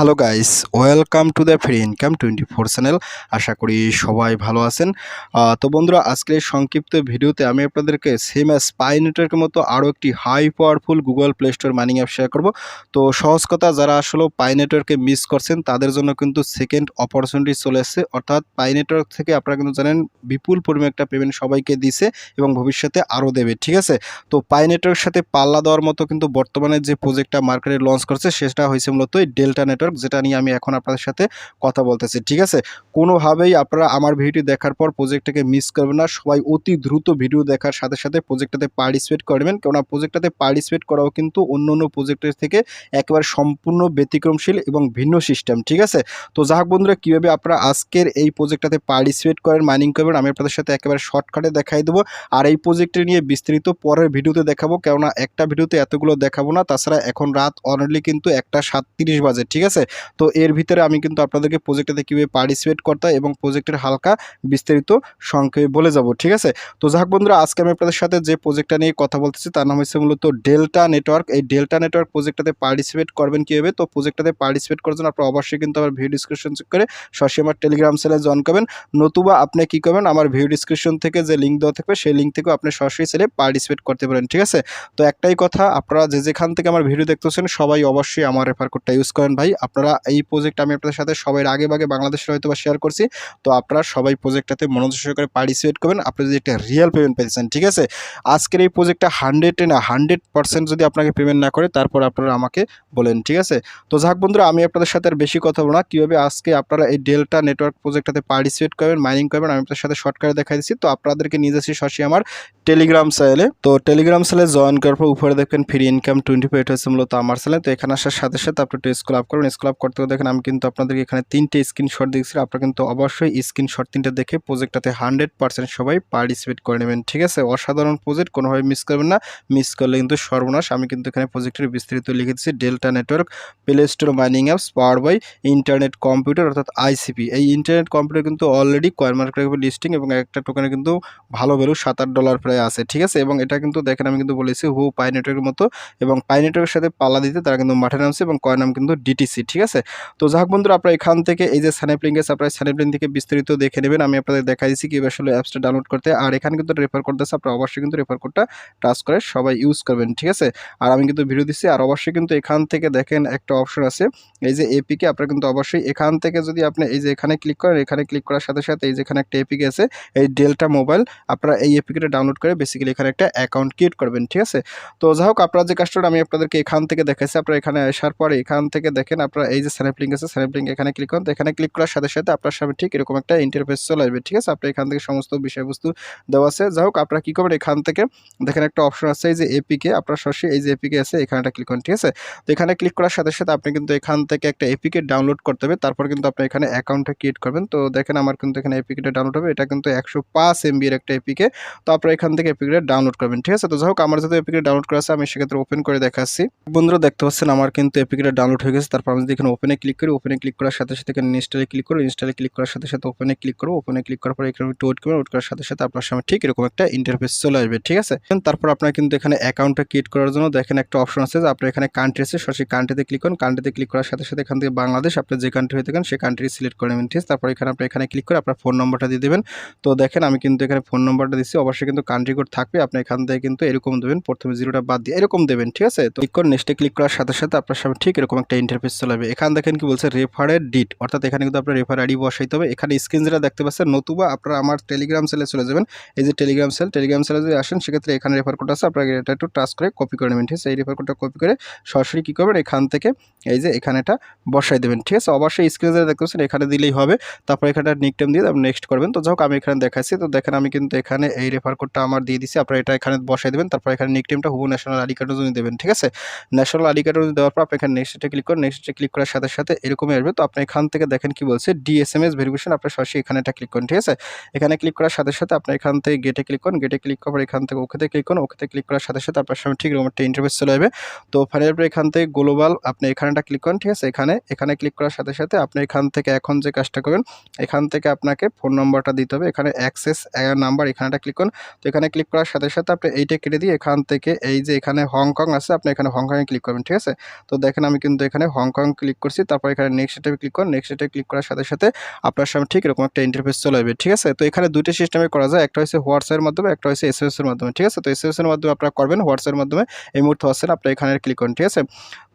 Hello guys, welcome to the free income twenty four channel. আশা করি সবাই ভালো আছেন। তো বন্ধুরা, আজকের সংক্ষিপ্ত ভিডিওতে আমি আপনাদেরকে সেম স্পাই নেটওয়ার্কের মতো আরও একটি high powerful Google play store mining app share করব। তো সহজ কথা, যারা আসলে পাই নেটওয়ার্কে মিস করছেন, তাদের জন্য কিন্তু সেকেন্ড অপরচুনিটি চলে এসেছে। অর্থাৎ পাই নেটওয়ার্ক থেকে আপনারা কিন্তু জানেন, বিপুল পরিমাণে একটা পেমেন্ট সবাইকে দিছে এবং ভবিষ্যতে আরও দেবে, ঠিক আছে? তো পাই নেটওয়ার্কের সাথে পাল্লা দেওয়ার মতো কিন্তু বর্তমানে যে প্রজেক্টটা মার্কেটে লঞ্চ করছে, সেটা হয়েছে মূলত ডেল্টা নেটওয়ার্ক যেটা নিয়ে আমি এখন আপনাদের সাথে কথা বলতেছি, ঠিক আছে? কোনোভাবেই আপনারা আমার ভিডিও দেখার পর প্রজেক্টটাকে মিস করবেন না। সবাই অতি দ্রুত ভিডিও দেখার সাথে সাথে প্রজেক্টটাতে পার্টিসিপেট করবেন কেননা প্রজেক্টটাতে পার্টিসিপেট করাও কিন্তু অন্য অন্য প্রজেক্টের থেকে একেবারে সম্পূর্ণ ব্যতিক্রমশীল এবং ভিন্ন সিস্টেম ঠিক আছে? তো যাক বন্ধুরা, কীভাবে আপনারা আজকের এই প্রজেক্টটাতে পার্টিসিপেট করেন মাইনিং করবেন, আমি আপনাদের সাথে একেবারে শর্টকাটে দেখাই দেবো। আর এই প্রজেক্টটি নিয়ে বিস্তারিত পরের ভিডিওতে দেখাবো, কেননা একটা ভিডিওতে এতগুলো দেখাবো না। তাছাড়া এখন রাত অনলি কিন্তু একটা সাতত্রিশ বাজে, ঠিক আছে? তো এর ভিতরে আমি কিন্তু আপনাদেরকে প্রজেক্টটাতে কীভাবে পার্টিসিপেট করতে হয় এবং প্রজেক্টের হালকা বিস্তারিত সংক্ষেপে বলে যাব, ঠিক আছে? তো যাক বন্ধুরা, আজকে আমি আপনাদের সাথে যে প্রজেক্টটা নিয়ে কথা বলতেছি, তার নাম হচ্ছে মূলত ডেল্টা নেটওয়ার্ক এই ডেল্টা নেটওয়ার্ক প্রজেক্টটাতে পার্টিসিপেট করবেন কীভাবে? তো প্রজেক্টটাতে পার্টিসিপেট করার জন্য আপনারা অবশ্যই কিন্তু আমার ভিডিও ডিসক্রিপশন চেক করে সরাসরি আমার টেলিগ্রাম চ্যানেলে জয়েন করবেন। নতুবা আপনি কী করবেন? আমার ভিডিও ডিসক্রিপশন থেকে যে লিঙ্ক দেওয়া থাকবে, সেই লিঙ্ক থেকেও আপনি সরাসরি ছেলে পার্টিসিপেট করতে পারেন, ঠিক আছে? তো একটাই কথা, আপনারা যে যেখান থেকে আমার ভিডিও দেখতেছেন, সবাই অবশ্যই আমার রেফার কোডটা ইউজ করেন ভাই। আপনারা এই প্রজেক্ট আমি আপনাদের সাথে সবাই আগে ভাগে বাংলাদেশের হয়তো বা শেয়ার করছি। তো আপনারা সবাই প্রজেক্টটাতে মনোযোগ সহকারে পার্টিসিপেট করবেন। আপনি যদি একটা রিয়েল পেমেন্ট পেয়েছেন ঠিক আছে? আজকের এই প্রজেক্টটা হান্ড্রেডে না হান্ড্রেড পার্সেন্ট যদি আপনাকে পেমেন্ট না করে, তারপর আপনারা আমাকে বলেন, ঠিক আছে? তো যাক বন্ধুরা, আমি আপনাদের সাথে আর বেশি কথা বলব না। কীভাবে আজকে আপনারা এই ডেল্টা নেটওয়ার্ক প্রজেক্টটাতে পার্টিসিপেট করবেন মাইনিং করবেন, আমি আপনাদের সাথে শর্টকাটে দেখাই দিচ্ছি। তো আপনাদেরকে নিয়ে যাচ্ছি সরাসরি আমার টেলিগ্রাম চ্যানেলে তো টেলিগ্রাম চ্যানেলে জয়েন করার পর উপরে দেখবেন ফ্রি ইনকাম টোয়েন্টি ফাইভ হচ্ছে মূলত আমার চ্যানেল তো এখানে আসার সাথে সাথে আপনি একটু স্কুল আপ করবেন স্কুল আপ করতে দেখেন, আমি কিন্তু আপনাদেরকে এখানে তিনটে স্ক্রিনশট দিয়েছি। আপনারা কিন্তু অবশ্যই স্ক্রিনশট তিনটে দেখে প্রজেক্টটাতে হান্ড্রেড পার্সেন্ট সবাই পার্টিসিপেট করে নেবেন, ঠিক আছে? অসাধারণ প্রজেক্ট কোনোভাবে মিস করবেন না। মিস করলে কিন্তু সর্বনাশ। আমি কিন্তু এখানে প্রজেক্টের বিস্তারিত লিখে দিচ্ছি। Delta Network Play Store mining apps power by Internet Computer অর্থাৎ আইসিপি এই ইন্টারনেট কম্পিউটার কিন্তু অলরেডি কয়েন মার্কেটে লিস্টিং এবং একটা টোকেনে কিন্তু ভালো ভ্যালু সাত আট ডলার প্রায় আছে, ঠিক আছে? এবং এটা কিন্তু দেখেন, আমি কিন্তু বলেছি হু পাই নেটওয়ার্কের মতো এবং পাই নেটওয়ার্কের সাথে পাল্লা দিতে তারা কিন্তু মাঠে নামছে এবং কয়েন নাম কিন্তু ডিটিসি ঠিক আছে? তো যাক বন্ধুরা, আপনারা এখান থেকে এই যে স্যানেপলিং আছে আপনারা স্যানেপলিং থেকে বিস্তারিত দেখে নেবেন, আমি আপনাদের দেখাই দিচ্ছি কীভাবে আসলে অ্যাপসটা ডাউনলোড করতে। আর এখানে কিন্তু রেফার করতেছে আপনারা অবশ্যই কিন্তু রেফার কোডটা টাচ করে সবাই ইউজ করবেন, ঠিক আছে? আর আমি কিন্তু ভিডিও দিচ্ছি আর অবশ্যই কিন্তু এখান থেকে দেখেন একটা অপশন আছে, এই যে এপিকে আপনারা কিন্তু অবশ্যই এখান থেকে যদি আপনি এই যে এখানে ক্লিক করেন, এখানে ক্লিক করার সাথে সাথে এই যে এখানে একটা এপিকে আছে, এই ডেল্টা মোবাইল আপনারা এই এপিকেটা ডাউনলোড করে বেসিক্যালি এখানে একটা অ্যাকাউন্ট ক্রিয়েট করবেন, ঠিক আছে? তো যাই হোক, আপনারা যে কাজটা আমি আপনাদেরকে এখান থেকে দেখাইছি, আপনারা এখানে আসার পরে এখান থেকে দেখেন আপনারা এই যে স্ন্যাপ লিঙ্ক আছে স্ন্যাপ লিঙ্ক এখানে ক্লিক করেন। তো এখানে ক্লিক করার সাথে সাথে আপনার সামনে ঠিক এরকম একটা ইন্টারফেস চলে আসবে, ঠিক আছে? আপনার এখান থেকে সমস্ত বিষয়বস্তু দেওয়া আছে। যাই হোক, আপনারা কী করবেন? এখান থেকে দেখেন একটা অপশন আছে, এই যে এপিকে আপনার সরাসরি এই যে এপিকে আছে, এখানে ক্লিক করেন, ঠিক আছে? তো এখানে ক্লিক করার সাথে সাথে আপনি কিন্তু এখান থেকে একটা এপিকে ডাউনলোড করতে হবে। তারপর কিন্তু আপনি এখানে অ্যাকাউন্টটা ক্রিয়েট করবেন। তো দেখেন আমার কিন্তু এখানে এপিকেটা ডাউনলোড হবে। এটা কিন্তু একশো পাঁচ এমবির একটা এপিকে তো আপনারা এখান থেকে এপিকেটা ডাউনলোড করবেন, ঠিক আছে? তো যাই হোক, আমার যদি এপিকে ডাউনলোড করা আছে, আমি সেক্ষেত্রে ওপেন করে দেখাচ্ছি। বন্ধুরা, দেখতে পাচ্ছেন আমার কিন্তু এপিকেটা ডাউনলোড হয়ে গেছে। তারপর যদি এখানে ওপেনে ক্লিক করি ওপেনে ক্লিক করার সাথে সাথে এখানে ইনস্টলে ক্লিক করো ইনস্টলে ক্লিক করার সাথে সাথে ওপেনে ক্লিক করো ওপেনে ক্লিক করার পরে এখানে একটু ওয়েট করবেন ওয়েট করার সাথে সাথে আপনার সামনে ঠিক এরকম একটা ইন্টারফেস চলে আসবে, ঠিক আছে? তারপর আপনার কিন্তু এখানে অ্যাকাউন্টটা ক্রিয়েট করার জন্য দেখেন একটা অপশন আছে যে আপনার এখানে কান্ট্রি আছে সরাসরি কান্ট্রিতে ক্লিক করুন কান্ট্রিতে ক্লিক করার সাথে সাথে এখান থেকে বাংলাদেশ, আপনি যে কান্ট্রি হয়ে থাকেন সেই কান্ট্রি সিলেক্ট করে নেবেন, ঠিক তারপর এখানে আপনি এখানে ক্লিক করে আপনার ফোন নম্বরটা দিয়ে দেবেন। তো দেখেন আমি কিন্তু এখানে ফোন নম্বরটা দিচ্ছি অবশ্যই কিন্তু কান্ট্রি কোড থাকবে, আপনি এখান থেকে কিন্তু এরকম দেবেন, প্রথমে জিরোটা বাদ দিয়ে এরকম দেবেন, ঠিক আছে? তো ক্লিক করে নেক্সটে ক্লিক করার সাথে সাথে আপনার সামনে ঠিক এরকম একটা ইন্টারফেস চলে যাবে এখানে দেখেন কি বলছে রেফারের ডিট অর্থাৎ এখানে কিন্তু আপনার রেফার আইডি বসাইতে হবে। এখানে স্ক্রিন যেটা দেখতে পাচ্ছেন, নতুবা আপনারা আমার টেলিগ্রাম সেলে চলে যাবেন। এই যে টেলিগ্রাম সেল টেলিগ্রাম সেলে যদি আসেন, সেক্ষেত্রে এখানে রেফার কোড আছে, আপনাকে এটা একটু টাচ করে কপি করে নেবেন, ঠিক আছে? এই রেফার কোডটা কপি করে সরাসরি কী করবেন, এখান থেকে এই যে এখানে এটা বসাই দেবেন, ঠিক আছে? অবশ্যই স্ক্রিনে যেটা দেখতে পাচ্ছেন, এখানে দিলেই হবে। তারপর এখানে নিক টেম দিয়ে আপনি নেক্সট করবেন। তো যাই হোক, আমি এখানে দেখাচ্ছি। তো দেখেন, আমি কিন্তু এখানে এই রেফার কোডটা আমার দিয়ে দিচ্ছি আপনারা এটা এখানে বসাই দেবেন, তারপর এখানে নিক টেমটা হুবু ন্যাশনাল আইডি কার্ডও যদি দেবেন, ঠিক আছে? ন্যাশনাল আইডি কার্ড দেওয়ার পর আপনি এখানে নেক্সটে ক্লিক করেন নেক্সটে ক্লিক করার সাথে সাথে এরকমই আসবে। তো আপনি এখান থেকে দেখেন কি বলছে ডিএসএমএস ভেরিফিকেশন আপনার সরাসরি এখানে এটা ক্লিক করুন, ঠিক আছে? এখানে ক্লিক করার সাথে সাথে আপনি এখান থেকে গেটে ক্লিক করুন গেটে ক্লিক করার পর এখান থেকে ওকেতে ক্লিক করুন ওকেতে ক্লিক করার সাথে সাথে আপনার সামনে ঠিক এরকম একটা ইন্টারভেস চলে যাবে তো ফাইনাল এখান থেকে গ্লোবাল আপনি এখানেটা ক্লিক করেন, ঠিক আছে? এখানে এখানে ক্লিক করার সাথে সাথে আপনি এখান থেকে এখন যে কাজটা করবেন, এখান থেকে আপনাকে ফোন নম্বরটা দিতে হবে। এখানে অ্যাক্সেস নাম্বার এখানেটা ক্লিক করুন। তো এখানে ক্লিক করার সাথে সাথে আপনি এইটা কেটে দিয়ে এখান থেকে এই যে এখানে হংকং আছে, আপনি এখানে হংকংয়ে ক্লিক করবেন, ঠিক আছে? তো দেখেন আমি কিন্তু এখানে হংকং আমি ক্লিক করছি, তারপর এখানে নেক্সট ট্যাবে ক্লিক করুন নেক্সট ট্যাবে ক্লিক করার সাথে সাথে আপনার সামনে ঠিক এরকম একটা ইন্টারফেস চলে আসবে, ঠিক আছে? তো এখানে দুইটা সিস্টেমে করা যায়, একটা হচ্ছে হোয়াটসঅ্যাপের মাধ্যমে, একটা হচ্ছে এসএমএস এর মাধ্যমে, ঠিক আছে? তো এসএমএস এর মাধ্যমে আপনারা করবেন হোয়াটসঅ্যাপের মাধ্যমে এই মুহূর্তে হচ্ছেন আপনি এখানে ক্লিক করুন, ঠিক আছে?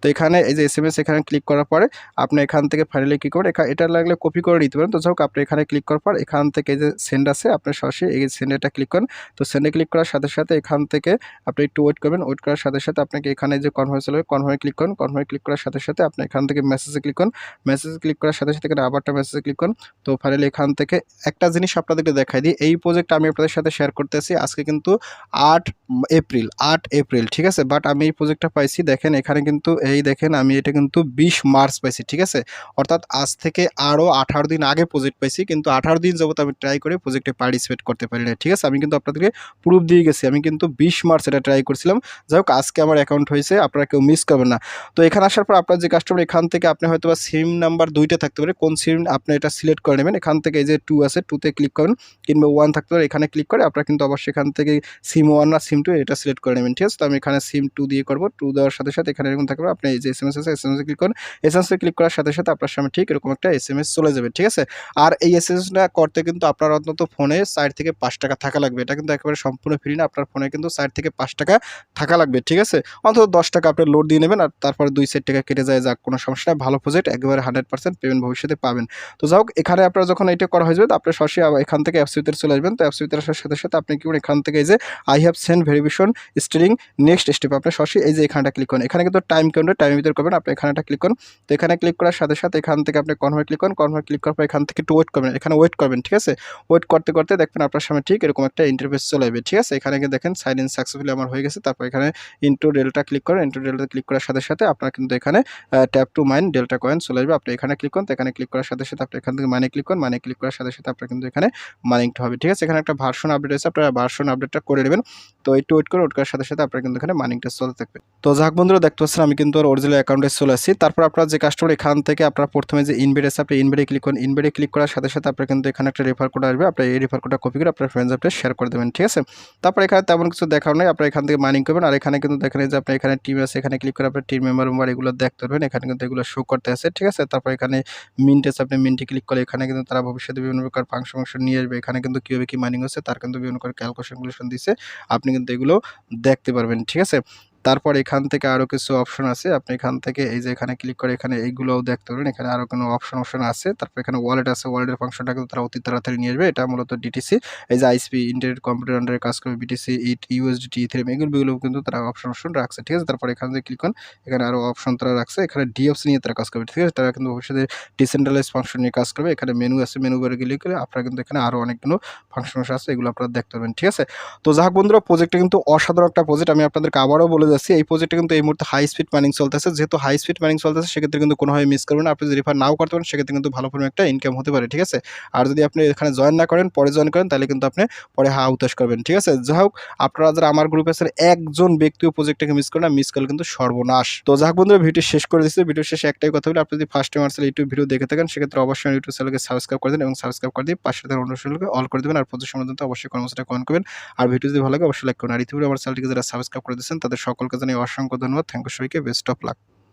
তো এখানে এই যে এসএমএস এখানে ক্লিক করার পরে আপনি এখান থেকে ফাইনালি কী এখানে এটা লাগলে কপি করে নিতে পারেন। তো যাই হোক, আপনি এখানে ক্লিক করার পর এখান থেকে যে সেন্ড আছে, আপনি সরাসরি এই সেন্ডেটা ক্লিক করেন। তো সেন্ডে ক্লিক করার সাথে সাথে এখান থেকে আপনি একটু ওয়েট করবেন। ওয়েট করার সাথে সাথে আপনাকে এখানে যে কনভার্স চলে কনভার্মে ক্লিক করুন। কনভার্মে ক্লিক করার সাথে সাথে আপনি এখান থেকে মেসেজে ক্লিক করুন। মেসেজে ক্লিক করার সাথে সাথে এখানে আবারটা মেসেজে ক্লিক করুন। তো ফাইনালি এখান থেকে একটা জিনিস আপনাদেরকে দেখাই দিই। এই প্রজেক্ট আমি আপনাদের সাথে শেয়ার করতেছি আজকে কিন্তু আট এপ্রিল আট এপ্রিল, ঠিক আছে? বাট আমি এই প্রজেক্টটা পাইছি, দেখেন এখানে কিন্তু, এই দেখেন আমি এটা কিন্তু বিশ মার্চ পাইছি, ঠিক আছে? অর্থাৎ আজ থেকে আরও আঠারো দিন আগে প্রজেক্ট পাইছি, কিন্তু আঠারো দিন যাবত আমি ট্রাই করে প্রজেক্টে পার্টিসিপেট করতে পারি না ঠিক আছে? আমি কিন্তু আপনাদেরকে প্রুফ দিয়ে গেছি, আমি কিন্তু বিশ মার্চ এটা ট্রাই করছিলাম। যাই হোক, আজকে আমার অ্যাকাউন্ট হয়েছে, আপনারা কেউ মিস করবেন না। তো এখানে আসার পর আপনার যে কাস্টমার এখান থেকে আপনি হয়তো বা সিম নাম্বার দুইটা থাকতে পারে। কোন সিম আপনি এটা সিলেক্ট করে নেবেন, এখান থেকে এই যে টু আছে টুতে ক্লিক করুন কিংবা ওয়ান থাকতে পারে, এখানে ক্লিক করে আপনারা কিন্তু অবশ্যই এখান থেকে সিম ওয়ান না সিম টু এটা সিলেক্ট করে নেবেন, ঠিক আছে? তো আমি এখানে সিম টু দিয়ে করব টু দেওয়ার সাথে সাথে এখানে এরকম থাকবে, আপনি এই যে এস এম এস আছে এস এম এস ক্লিক করুন। এস এম এস ক্লিক করার সাথে সাথে আপনার সামনে ঠিক এরকম একটা এস এম এস চলে যাবে, ঠিক আছে? আর এই এস এম এসটা করতে কিন্তু আপনার অন্তত ফোনে সাইড থেকে পাঁচ টাকা থাকা লাগবে, এটা কিন্তু একেবারে সম্পূর্ণ ফ্রি না, আপনার ফোনে কিন্তু সাইড থেকে পাঁচ টাকা থাকা লাগবে, ঠিক আছে? অন্তত দশ টাকা আপনি লোড দিয়ে নেবেন আর তারপরে দুই সেট টাকা কেটে যায়, যাক কোনো সমস্যা নেই, ভালো প্রজেক্ট একেবারে হান্ড্রেড পার্সেন্ট পেমেন্ট ভবিষ্যতে পাবেন। তো যাই হোক, এখানে আপনারা যখন এটা করা হয়ে যাবে, তো আপনি সরাসরি এখান থেকে অ্যাপস ভিতরে চলে আসবেন। তো অ্যাপস ভিতরে আসার সাথে সাথে আপনি কি এখান থেকে এই যে I have send verification stealing next step আপনি সরাসরি এই যে এখানটা ক্লিক করুন। এখানে কিন্তু টাইম কাউন্টার টাইমের ভিতরে করবেন, আপনি এখানেটা ক্লিক করুন। তো এখানে ক্লিক করার সাথে সাথে এখান থেকে আপনি কনভার্ট ক্লিক করুন। কনভার্ট ক্লিক করার পর এখান থেকে একটু ওয়েট করবেন। এখানে ওয়েট করবেন, ঠিক আছে? ওয়েট করতে করতে দেখবেন আপনার সামনে ঠিক এরকম একটা ইন্টারফেস চলে আসবে, ঠিক আছে? এখানে দেখেন সাইন ইন সাকসেসফুলি আমার হয়ে গেছে। তারপর এখানে ইন্টু ডেল্টা ক্লিক করেন। ইন্টু ডেল্টা ক্লিক করার সাথে সাথে আপনার কিন্তু এখানে টু মাইন ডেল্টা কয়েন চলে আসবে। আপনি এখানে ক্লিক করুন এখানে ক্লিক করার সাথে সাথে আপনি এখান থেকে মানে ক্লিক করুন মানে ক্লিক করার সাথে সাথে আপনার কিন্তু এখানে মাইনিংটা হবে, ঠিক আছে? এখানে একটা ভার্সন আপডেট আছে আপনারা ভার্সন আপডেটটা করে নেবেন। তো একটু ওয়েট করে ওয়েট করার সাথে সাথে আপনার কিন্তু এখানে মাইনিংটা চলতে থাকবে। তো যাক বন্ধুরা, দেখতে পাচ্ছেন আমি কিন্তু অরিজিনাল অ্যাকাউন্টে চলে আসছি। তারপর আপনার যে কাস্টমার এখান থেকে আপনার প্রথমে যে ইনভেট আছে, আপনি ইনভেটে ক্লিক করুন। ইনভেটে ক্লিক করার সাথে সাথে আপনার কিন্তু এখানে একটা রেফার কোড আসবে। আপনি এই রেফার কোডটা কপি করে আপনার ফ্রেন্ডস আপনি শেয়ার করে দেবেন, ঠিক আছে? তারপর এখানে তেমন কিছু দেখাও নেই, আপনার এখান থেকে মাইনিং করবেন। আর এখানে কিন্তু দেখেন যে আপনি এখানে টিম আছে, এখানে ক্লিক করে আপনার টিম মেম্বার মেম্বার এগুলো দেখতে পারবেন। এখানে কিন্তু এগুলো শো করতে আছে, ঠিক আছে? তারপর এখানে মিন্ট আছে, আপনি মিন্টে ক্লিক করে এখানে কিন্তু তারা ভবিষ্যতে বিভিন্ন প্রকার ফাংশন ফাংশন নিয়ে আসবে। এখানে কিন্তু কীভাবে কী মাইনিং হচ্ছে, তার কিন্তু বিভিন্ন প্রকার ক্যালকুলেশন দিচ্ছে আপনি কিন্তু এগুলো দেখতে পারবেন, ঠিক আছে? তারপর এখান থেকে আরও কিছু অপশন আছে। আপনি এখান থেকে এই যে এখানে ক্লিক করে এখানে এইগুলোও দেখতে পারেন। এখানে আরও কোনো অপশন অপশন আছে। তারপর এখানে ওয়ালেট আছে। ওয়ালেটের ফাংশনটা কিন্তু তারা অতি তাড়াতাড়ি নিয়ে আসবে। এটা মূলত ডিটিসি এই যে আইসপি ইন্টারনেট কম্পিউটার আন্ডারে কাজ করবে বিটিসি ইট ইউএসডিটি ইথেরিয়াম এগুলো কিন্তু তারা অপশন অপশন রাখছে। ঠিক আছে? তারপর এখান থেকে ক্লিক করুন। এখানে আরও অপশন তারা রাখছে। এখানে ডিএফসি নিয়ে তারা কাজ করবে। ঠিক আছে? তারা কিন্তু ভবিষ্যতে ডিসেন্ট্রালাইজ ফাংশন নিয়ে কাজ করবে। এখানে মেনু আছে। মেনু বারে ক্লিক করে আপনারা কিন্তু এখানে আরও অনেকগুলো ফাংশন আছে। এগুলো আপনারা দেখতে পাবেন ঠিক আছে? তো যাক বন্ধুরা প্রজেক্টটা কিন্তু অসাধারণ একটা প্রজেক্ট আমি আপনাদেরকে আবারও বলে যাচ্ছি, এই প্রজেক্টটা কিন্তু এই মুহূর্তে হাই স্পিড মাইনিং চলতেছে। যেহেতু হাই স্পিড মাইনিং চলতেছে, সেক্ষেত্রে কিন্তু কোনোভাবে মিস করবেন আপনি যদি রেফার নাও করতে পারেন, সেক্ষেত্রে কিন্তু ভালো পরিমাণ একটা ইনকাম হতে পারে, ঠিক আছে? আর যদি আপনি এখানে জয়েন না করেন, পরে জয়েন করেন, তাহলে কিন্তু আপনি পরে হা উতাস করবেন, ঠিক আছে? যাই হোক, আপনারা যারা আমার গ্রুপে আছেন একজন ব্যক্তিও প্রজেক্টটাকে মিস করেন মিস করলে কিন্তু সর্বনাশ। তো যাই হোক বন্ধুরা ভিডিও শেষ করে দিচ্ছি। ভিডিও শেষে একটাই কথা বলি, আপনি যদি ফার্স্ট টাইম আসলে ইউটিউব ভিডিও দেখে থাকেন, সেক্ষেত্রে অবশ্যই ইউটিউব চ্যানেলকে সাবস্ক্রাইব করে দিন এবং সাবস্ক্রাইব করে দিয়ে পাশে থাকা অনুষ্ঠানগুলোকে অল করে দেবেন। আর সময় অবশ্যই কর্মসূচিটা কমেন্ট করবেন। আর ভিডিও যদি ভালো লাগে, অবশ্যই লাইক করুন। আর ইতিপূর্বে আমার চ্যানেলটিকে যারা সাবস্ক্রাইব করে দিচ্ছেন তাদের সকলকে জানাই অসংখ্য ধন্যবাদ। থ্যাংক ইউ সবাইকে। Best of luck